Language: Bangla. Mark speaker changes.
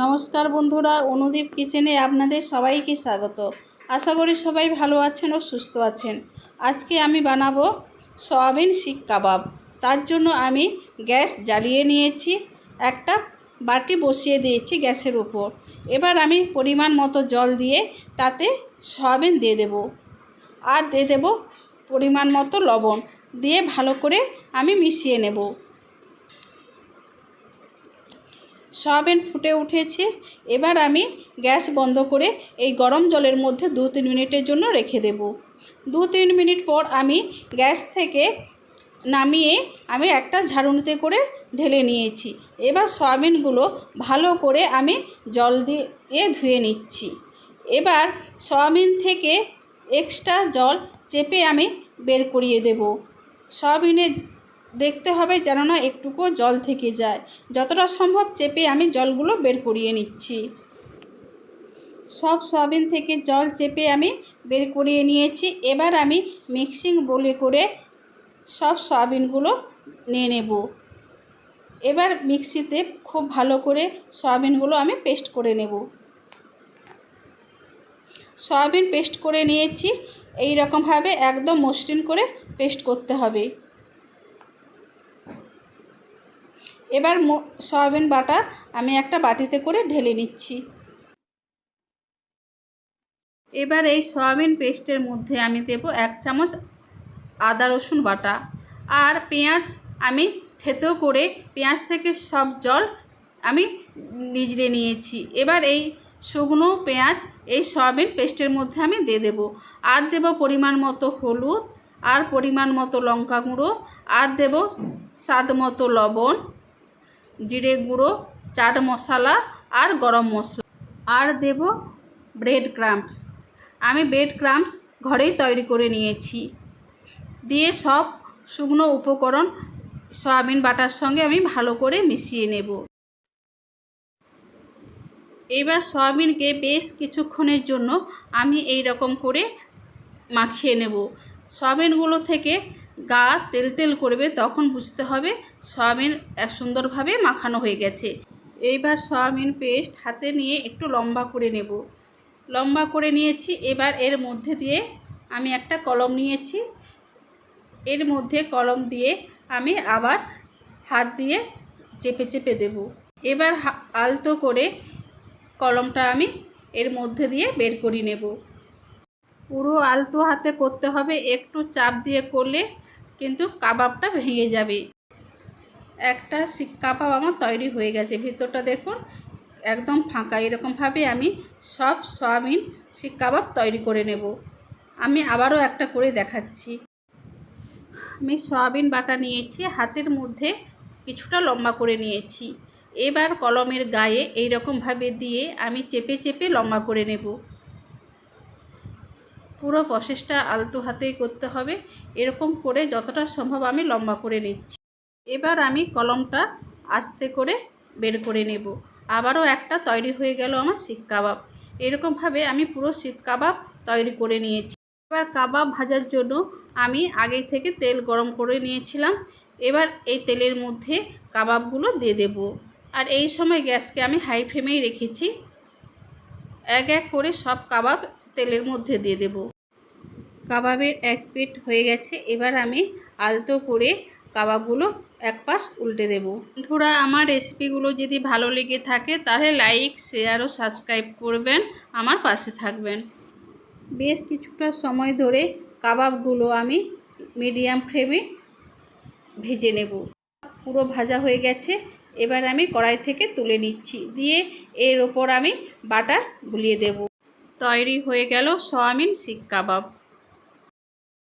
Speaker 1: নমস্কার বন্ধুরা, অনুদীপ কিচেনে আপনাদের সবাইকে স্বাগত। আশা করি সবাই ভালো আছেন ও সুস্থ আছেন। আজকে আমি বানাবো সয়াবিন শিক কাবাব। তার জন্য আমি গ্যাস জ্বালিয়ে নিয়েছি, একটা বাটি বসিয়ে দিয়েছি গ্যাসের উপর। এবার আমি পরিমাণ মতো জল দিয়ে তাতে সয়াবিন দিয়ে দেব। আর দিয়ে দেব পরিমাণ মতো লবণ। দিয়ে ভালো করে আমি মিশিয়ে নেব। সয়াবিন ফুটে উঠেছে। এবার আমি গ্যাস বন্ধ করে এই গরম জলের মধ্যে দু তিন মিনিটের জন্য রেখে দেব। দু তিন মিনিট পর আমি গ্যাস থেকে নামিয়ে আমি একটা ঝাড়ুনিতে করে ঢেলে নিয়েছি। এবার সয়াবিনগুলো ভালো করে আমি জল দিয়ে ধুয়ে নিচ্ছি। এবার সয়াবিন থেকে এক্সট্রা জল চেপে আমি বের করিয়ে দেব। সয়াবিনের দেখতে হবে যেন না একটুকুও জল থেকে যায়। যতটা সম্ভব চেপে আমি জলগুলো বের করিয়ে নিচ্ছি। সব সয়াবিন থেকে জল চেপে আমি বের করিয়ে নিয়েছি। এবার আমি মিক্সিং বলে করে সব সয়াবিনগুলো নিয়ে নেব। এবার মিক্সিতে খুব ভালো করে সয়াবিনগুলো আমি পেস্ট করে নেব। সয়াবিন পেস্ট করে নিয়েছি। এই রকমভাবে একদম মসৃণ করে পেস্ট করতে হবে। এবার সয়াবিন বাটা আমি একটা বাটিতে করে ঢেলে নিচ্ছি। এবার এই সয়াবিন পেস্টের মধ্যে আমি দেব এক চামচ আদা রসুন বাটা আর পেঁয়াজ আমি থেতো করে, পেঁয়াজ থেকে সব জল আমি নিজড়ে নিয়েছি। এবার এই শুকনো পেঁয়াজ এই সয়াবিন পেস্টের মধ্যে আমি দিয়ে দেবো। আর দেব পরিমাণ মতো হলুদ, আর পরিমাণ মতো লঙ্কা গুঁড়ো, আর দেব স্বাদ মতো লবণ জিরে গুঁড়ো, চাট মশলা আর গরম মশলা। আর দেব ব্রেড ক্রাম্পস আমি ব্রেড ক্রাম্পস ঘরেই তৈরি করে নিয়েছি। দিয়ে সব শুকনো উপকরণ, সয়াবিন বাটার সঙ্গে আমি ভালো করে মিশিয়ে নেব। এবার সয়াবিনকে বেশ কিছুক্ষণের জন্য আমি এই রকম করে মাখিয়ে নেব। সয়াবিনগুলো থেকে গা তেল তেল করবে, তখন বুঝতে হবে সয়াবিন সুন্দরভাবে মাখানো হয়ে গেছে। এইবার সয়াবিন পেস্ট হাতে নিয়ে একটু লম্বা করে নেব। লম্বা করে নিয়েছি, এবার এর মধ্যে দিয়ে আমি একটা কলম নিয়েছি। এর মধ্যে কলম দিয়ে আমি আবার হাত দিয়ে চেপে চেপে দেব। এবার আলতো করে কলমটা আমি এর মধ্যে দিয়ে বের করে নেব। পুরো আলতো হাতে করতে হবে, একটু চাপ দিয়ে করলে কিন্তু কাবাবটা ভেঙে যাবে। একটা কাবাব আমার তৈরি হয়ে গেছে। ভিতরটা দেখুন, একদম ফাঁকা। এরকমভাবে আমি সব সয়াবিন শিক কাবাব তৈরি করে নেব। আমি আবারও একটা করে দেখাচ্ছি। আমি সয়াবিন বাটা নিয়েছি, হাতের মধ্যে কিছুটা লম্বা করে নিয়েছি। এবার কলমের গায়ে এই রকমভাবে দিয়ে আমি চেপে চেপে লম্বা করে নেব। পুরো প্রসেসটা আলতো হাতেই করতে হবে। এরকম করে যতটা সম্ভব আমি লম্বা করে নিচ্ছি। এবার আমি কলমটা আস্তে করে বের করে নেব। আবারও একটা তৈরি হয়ে গেল আমার শিক কাবাব। এরকমভাবে আমি পুরো শীত কাবাব তৈরি করে নিয়েছি। এবার কাবাব ভাজার জন্য আমি আগে থেকে তেল গরম করে নিয়েছিলাম। এবার এই তেলের মধ্যে কাবাবগুলো দিয়ে দেব। আর এই সময় গ্যাসকে আমি হাই ফ্লেমেই রেখেছি। এক এক করে সব কাবাব তেলের মধ্যে দিয়ে দেব। কাবাবের এক পিট হয়ে গেছে। এবার আমি আলতো করে কাবাবগুলো এক পাশ উল্টে দেব। বন্ধুরা আমার রেসিপিগুলো যদি ভালো লেগে থাকে তাহলে লাইক শেয়ার ও সাবস্ক্রাইব করবেন আমার পাশে থাকবেন। বেশ কিছুটা সময় ধরে কাবাবগুলো আমি মিডিয়াম ফ্লেমে ভেজে নেব। পুরো ভাজা হয়ে গেছে এবার আমি কড়াই থেকে তুলে নিচ্ছি দিয়ে এর ওপর আমি বাটার গুলিয়ে দেব। তৈরি হয়ে গেল সয়াবিন শিক কাবাব।